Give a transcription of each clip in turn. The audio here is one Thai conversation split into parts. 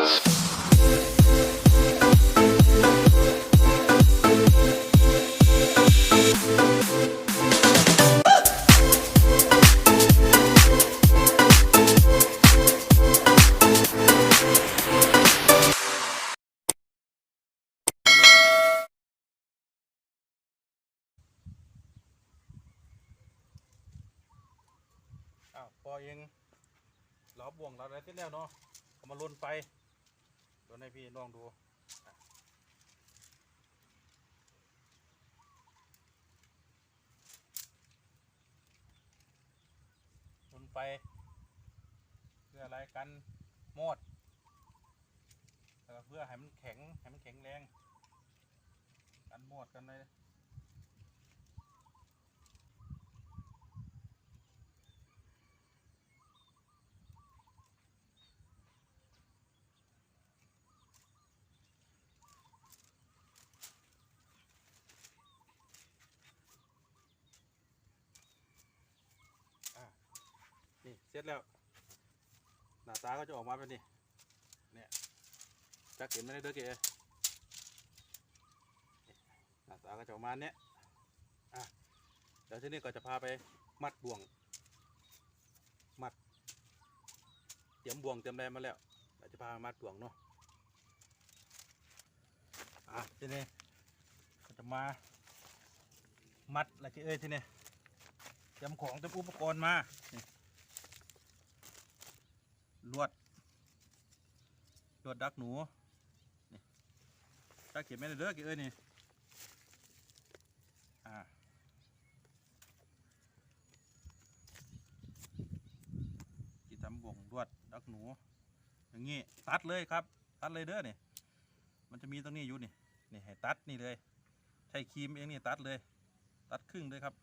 พอเองล้อบ่วงเราอะไรที่แล้วเนาะเอามาลุนไป ตัวนให้พี่ลองดูอะลนไป เพื่ออะไรกันโมดแล้วเพื่อให้มันแข็งให้มันแข็งแรง กันโมดกันเลย เสร็จแล้ว หน้าตาก็จะออกมาแบบนี้เนี่ยจักเห็นไหมเด้อเก๋หน้าตาก็จะออกมาเนี้ยอะเดี๋ยวทีนี้ก็จะพาไปมัดบ่วง มัด เตรียมบ่วงเตรียมอะไรมาแล้วเดี๋ยวจะพามัดบ่วงเนาะอะทีนี้ก็จะมามัดอะไรเอ้ยทีนี้เตรียมของเตรียมอุปกรณ์มา ลวด ลวดดักหนูนี่ดักเก็บไม่ได้เด้อเก็บเอ้ยนี่อ่าที่ทำบ่งลวดดักหนู อย่างงี้ตัดเลยครับ ตัดเลยเด้อนี่มันจะมีตรงนี้อยู่นี่นี่ให้ตัดนี่เลยใช้ครีมเองนี่ตัดเลย ตัดครึ่งเลยครับ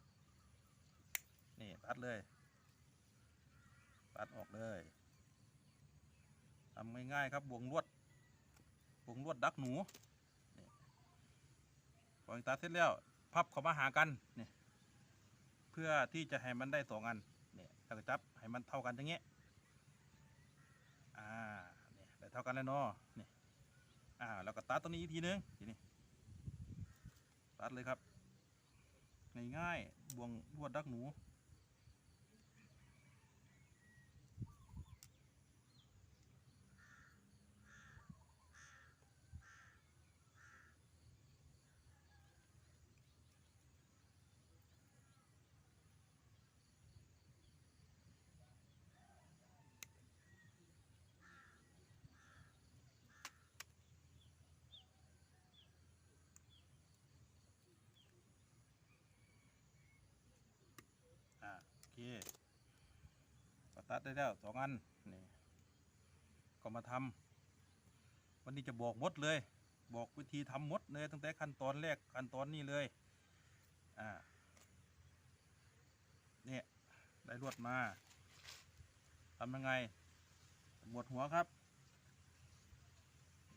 นี่ตัดเลย ตัดออกเลย ทำง่ายๆครับบ่วงลวดบ่วงลวดดักหนูพอตัดเสร็จแล้วพับเข้ามาหากันนี่เพื่อที่จะให้มันได้สองอันเนี่แล้วก็จับให้มันเท่ากันอย่างเงี้ยอ่าเนี่ยได้เท่ากันแล้วเนาะนี่อ่าแล้วก็ตัดตรงนี้อีกทีนึงทีนี้ตัดเลยครับง่ายๆบ่วงลวดดักหนู เคก็ตัดได้แล้วสองอันนี่ก็มาทำวันนี้จะบอกมดเลย บอกวิธีทำหมดเลยตั้งแต่ขั้นตอนแรกขั้นตอนนี้เลยอ่าเนี่ยได้ลวดมาทำยังไงหมวดหัวครับ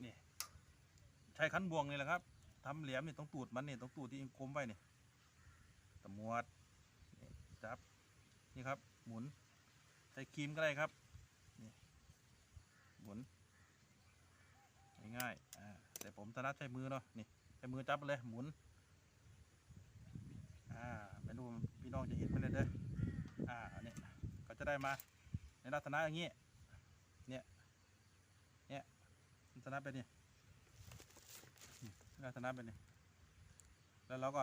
นี่ใช้ขันบวงนี่แหละครับทำเหลี่ยมนี่ต้องตูดมันนี่ต้องตูดที่อิงคมไว้นี่ตะมวดจับ นี่ครับ หมุนใช้ครีมก็ได้ครับนี่หมุนง่ายๆอ่าแต่ผมถนัดใช้มือเนาะนี่ใช้มือจับไปเลยหมุนอ่าไม่รู้พี่น้องจะเห็นไหมเนี่ยเด้ออ่าเนี่ยก็จะได้มาในลักษณะอย่างนี้เนี่ยเนี่ยลักษณะเป็นนี่นี่ลักษณะเป็นนี่แล้วเราก็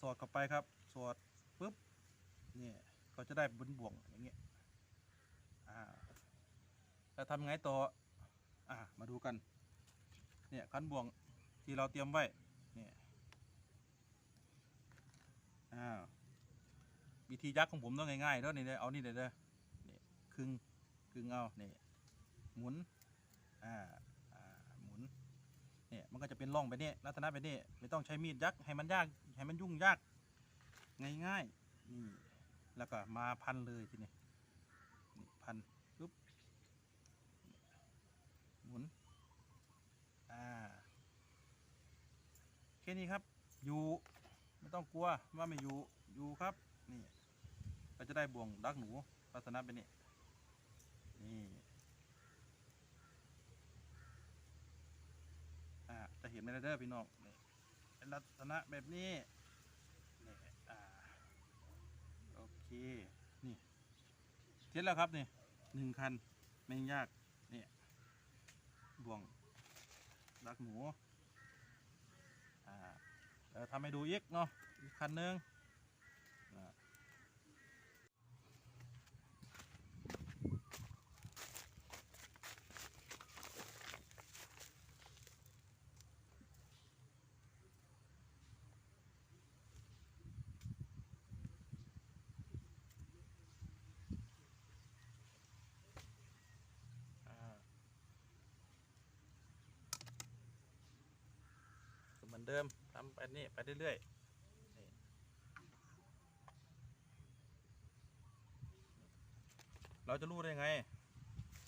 สอดเข้าไปครับสอดปุ๊บนี่ ก็จะได้บุญบ่วงอย่างเงี้ยอ่าแล้วทำไงต่ออ่ามาดูกันเนี่ยคันบ่วงที่เราเตรียมไว้เนี่ยอ้าวิธียักของผมต้องง่ายๆเด้อนี่เด้อเอานี่เด้อเด้อนี่ครึ่งครึ่งเอาเนี่หมุนอ่าอ่าหมุนเนี่ยมันก็จะเป็นร่องไปเนี่ยลักษณะไปเนี่ยไม่ต้องใช้มีดยักให้มันยากให้มันยุ่งยากง่ายๆนี่ แล้วก็มาพันเลยทีนี้นี่พันปุ๊บหมุนอ่าแค่นี้ครับอยู่ไม่ต้องกลัวว่าไม่อยู่อยู่ครับนี่เราจะได้บ่วงดักหนูลักษณะเป็นนี่นี่นไหมเด้อพี่น้องนี่เป็นลักษณะแบบนี้อ่าโอเค นี่เสร็จแล้วครับนี่หนึ่งคันไม่ยากนี่บ่วงรักหนูอ่าเดี๋ยวทำให้ดูอีกเนาะอีกคันนึงอ่า อ่าก็เห มือนเดิมทำไปนี่ไปเรื่อยๆเราจะรู้ได้ไง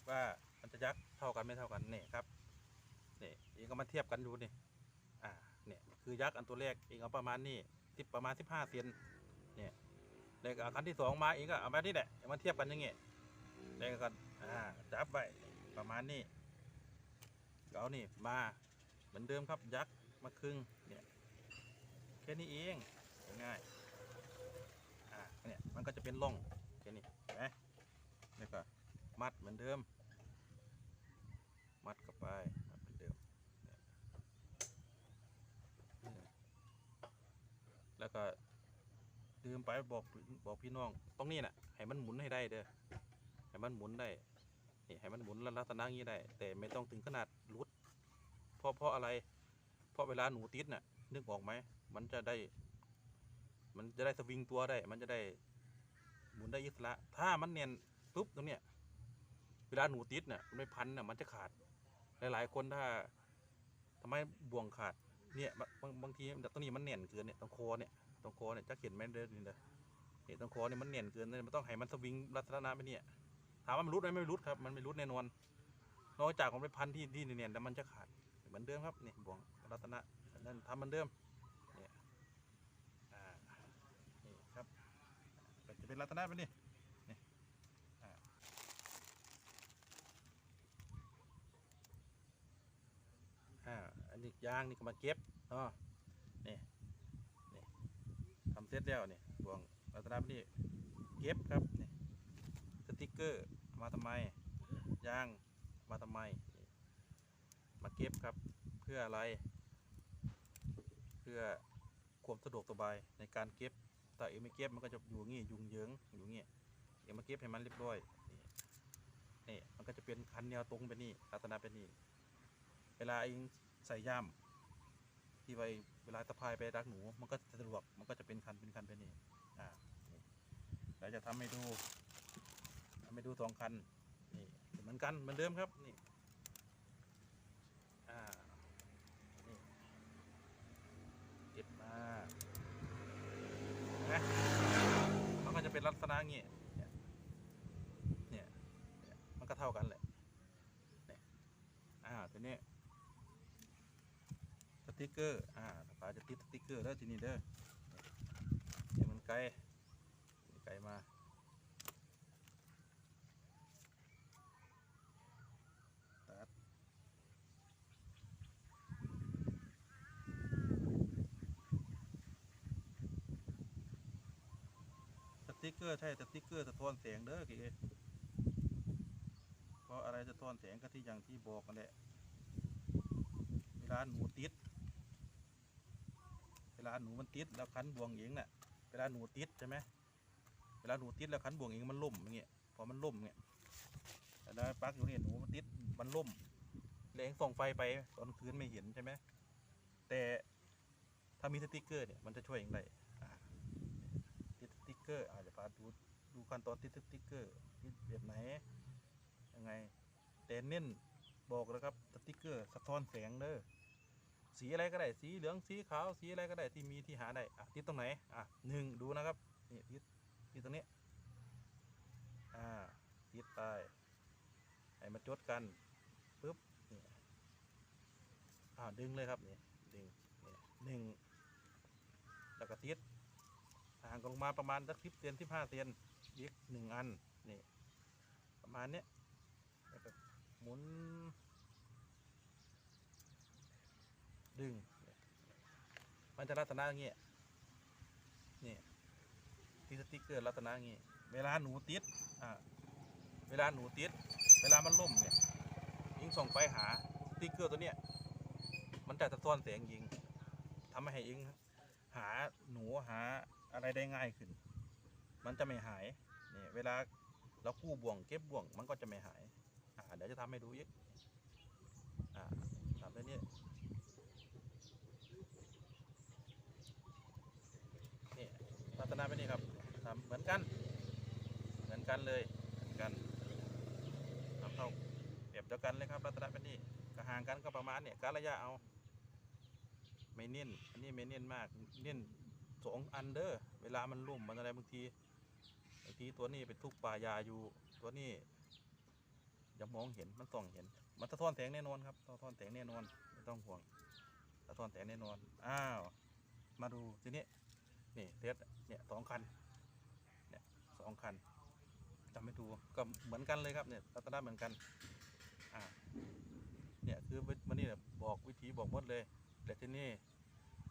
ว่ามันจะยักษ์เท่ากันไม่เท่ากันนี่ครับนี่เองก็มาเทียบกันดูนี่อ่าเนี่ยคือยักษ์อันตัวแรกเองเอาประมาณนี่สิบประมาณสิบห้าเซนเนี่ยแล้วก็อันที่สองมาเองก็เอามาที่แหละมาเทียบกันอย่างเงี้ยแล้วก็อ่าจับไปประมาณนี้ก็เอานี่มาเหมือนเดิมครับยักษ์ มาครึ่งเนี่ยแค่นี้เองง่ายอ่าเนี่ยมันก็จะเป็นร่องแค่นี้เห็นไหมแล้วก็มัดเหมือนเดิม มัดเข้าไปมัดเหมือนเดิมแล้วก็ลืมไปบอกบอกพี่น้องตรงนี้น่ะให้มันหมุนให้ได้เด้อให้มันหมุนได้นี่ให้มันหมุนลักษณะนี้ได้ แต่ไม่ต้องถึงขนาดรุดเพราะเพราะอะไร เพราะเวลาหนูติดน่ะนึกออกไหมมันจะได้ มันจะได้สวิงตัวได้ มันจะได้หมุนได้อิสระ ถ้ามันเนียนปุ๊บตรงเนี้ยเวลาหนูติดเน่ะมันไม่พันเน่ะมันจะขาด หลายๆคนถ้าทำไมบ่วงขาด เนี่ยบางบางทีตรงนี้มันเนียนเกินเนี่ยตรงคอเนี่ยตรงคอเนี่ยจะเห็นไหมเด้อนี่เด้อเนี่ยตรงคอเนี่ยมันเนียนเกินเลยมันต้องให้มันสวิงลักษณะไปเนี่ยถามว่ามันรุดไหมไม่รุดครับ มันไม่รุดแน่นอนนอกจากมันไปพันที่ที่เนียนแล้วมันจะขาด มือนเดิมครับนี่บ่วงรัตนะนั่นทำเหมือนเดิมนี่อ่านี่ครับก็จะเป็นรัตนะไปนี่นี่อ่าอ่าอันนี้ยางนี่ก็มาเก็บเนาะนี่นี่ทำเสร็จแล้วนี่บ่วงรัตนะไปนี่เก็บครับนี่สติกเกอร์มาทำไมยางมาทำไม มาเก็บครับเพื่ออะไร เพื่อความสะดวกสบายในการเก็บแต่เองไม่เก็บมันก็จะอยู่งี้ยุงเยิงอยู่งี้เองมาเก็บให้มันเรียบร้อยนี่นี่มันก็จะเป็นคันแนวตรงไปนี่ลักษณะเป็นนี่เวลาเองใส่ย่ามที่ไปเวลาตะพายไปรักหนู มันก็จะสะดวกมันก็จะเป็นคันเป็นคันไปนี่อ่าเราจะทำให้ดูทำให้ดูสองคันนี่เหมือนกันเหมือนเดิมครับนี่ อ่า นี่เก็บมาเห็ นะมันก็จะเป็นลักษณะงี้เนี่ยเนี่ยมันก็เท่ากันแหละเนี่ยอ่าทีนี้สติกเกอร์อ่าตาจะติดสติกเกอร์แล้วทีนี้เด้อเดี๋ยวมันไกลไกลมา ติ๊กเกอร์ใช่สติ๊กเกอร์สะท้อนแสงเด้อกี่เพราะอะไรสะท้อนแสงก็ที่อย่างที่บอกกันแหละเวลาหนูติด เวลาหนูมันติดแล้วคันบ่วงเองน่ะ เวลาหนูติดใช่ไหมเวลาหนูติดแล้วคันบ่วงเองมันล่มอย่างเงี้ยพอมันล่มเงี้ยแล้วปักอยู่เนี่ยหนูมันติดมันล่มแรงส่องไฟไปตอนคืนไม่เห็นใช่ไหมแต่ถ้ามีสติ๊กเกอร์เนี่ยมันจะช่วยอย่างไร เกอร์อาจจะพาดูดูขั้นตอนติดสติกเกอร์ติดแบบไหนยังไงแต่เน้นบอกแล้วครับสติกเกอร์สะท้อนแสงเด้อสีอะไรก็ได้สีเหลืองสีขาวสีอะไรก็ได้ที่มีที่หาได้อะติดตรงไหนอะหนึ่งดูนะครับนี่ติดติดตรงนี้อ่าติดไปให้มาจดกันปุ๊บนี่อ่าดึงเลยครับนี่ดึงนี่หนึ่งแล้วก็ติด ห่างกันลงมาประมาณสักสิบเซนสิบห้าเซนอีกหนึ่งอันนี่ประมาณเนี้ยแล้วก็หมุน ดึง มันจะลักษณะอย่างเงี้ยนี่ที่สติ๊กเกอร์ลักษณะอย่างงี้ยเวลาหนูติดอ่าเวลาหนูติด เวลามันล่มเนี่ยยิงส่องไฟหาสติ๊กเกอร์ตัวเนี้ยมันจะสะท้อนแสงยิงทำให้ยิงหาหนูหา อะไรได้ง่ายขึ้น มันจะไม่หายนี่เวลาเรากู้บ่วงเก็บบ่วงมันก็จะไม่หายอ่าเดี๋ยวจะทำให้ดูอีกอ่าทำแบบนี้นี่ลักษณะแบบนี้ครับทำเหมือนกัน เหมือนกันเลยเหมือนกันทำเท่าแบบเดียวกันเลยครับลักษณะแบบนี้ก็ห่างกันก็ประมาณเนี่ยการระยะเอาไม่เน้นอันนี้ไม่เน้นมากเน้นสองอันเดอร์ เวลามันลุ่มมันอะไรบางทีบางทีตัวนี้ไปทุกป่ายาอยู่ ตัวนี้ย่ามองเห็นมันส่องเห็น มันสะท้อนแสงแน่นอนครับสะท้อนแสงแน่นอนไม่ต้องห่วงสะท้อนแสงแน่นอนอ้าวมาดูทีนี้นี่เทสเนี่ยสองคันเนี่ยสองคันจำไม่ดูก็เหมือนกันเลยครับเนี่ยลักษณะเหมือนกันอ่าเนี่ยคือวันนี้เนี่ยบอกวิธีบอกหมดเลยแต่ที่นี่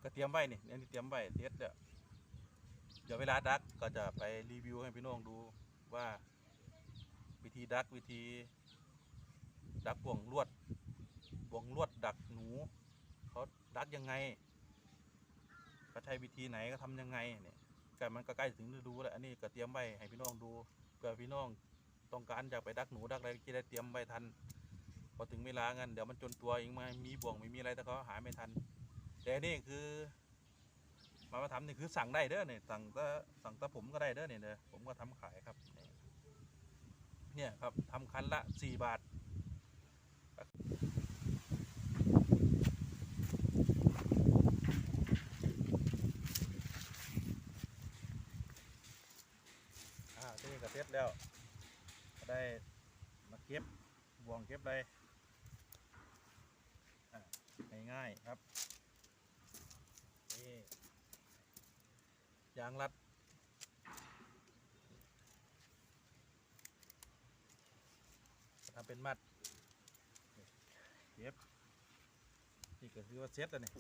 ก็เตรียมไว้นี่เนี่ยที่เตรียมไว้เทสเดี๋ย ดี๋ยวเวลาดักก็จะไปรีวิวให้พี่น้องดูว่าวิธีดักวิธี ดักบ่วงลวดบ่วงลวดดักหนูเขาดักยังไงก็ใช้วิธีไหนก็ทำยังไงเนี่ยก็มันก็ใกล้ถึงฤดูแล้วอันนี้ก็เตรียมไว้ให้พี่น้องดูเผื่อพี่น้องต้องการอยากไปดักหนูดักอะไรก็ได้เตรียมไว้ทันพอถึงเวลางั้นเดี๋ยวมันจนตัวเองมามีบ่วงไม่มีอะไรแต่เขาหาไม่ทัน แต่นี่คือ มามาทำนี่คือสั่งได้เด้อเนี่ยสั่งตะสั่งตะผมก็ได้เด้อเนี่ยเด้อผมก็ทำขายครับ เนี่ยครับทำคันละสี่บาทอ่าที่นี่ก็เสร็จแล้วก็ได้มาเก็บบ่วงเก็บเลยอ่าง่ายๆครับนี่ ยางรัด ทำเป็นมัดเก็บนี่ก็คือว่าเสร็จแล้วนี่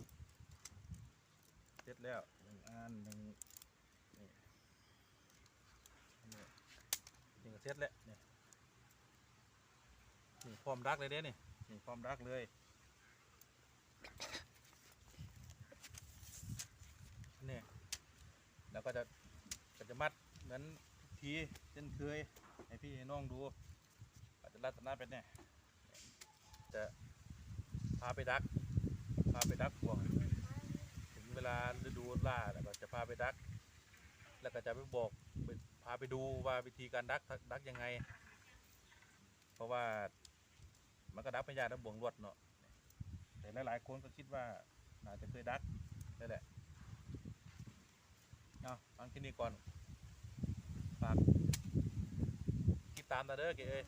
เสร็จแล้วหนึ่งอันหนึ่งนี่นี่ก็เสร็จแล้วนี่นี่พร้อมรักเลยเด้นี่นี่พร้อมรักเลยนี่แล้ว ก็จะก็จะมัดเหมือนทีเช่นเคยให้พี่น้องดูอาจจะลักษณะเป็นเนี่ยจะพาไปดัก พาไปดักบ่วงถึงเวลาฤดูล่าแล้วก็จะพาไปดัก แล้วก็จะไปบอกพาไปดูว่าวิธีการดักดักยังไง เพราะว่ามันก็ดักไม่ยากนะบ่วงลวดเนาะแต่หลายๆคนก็คิดว่าน่าจะเคยดักนั่นแหละ เอาฟังที่นี่ก่อนฝากติดตามตาเด้อเก๋เอ้ย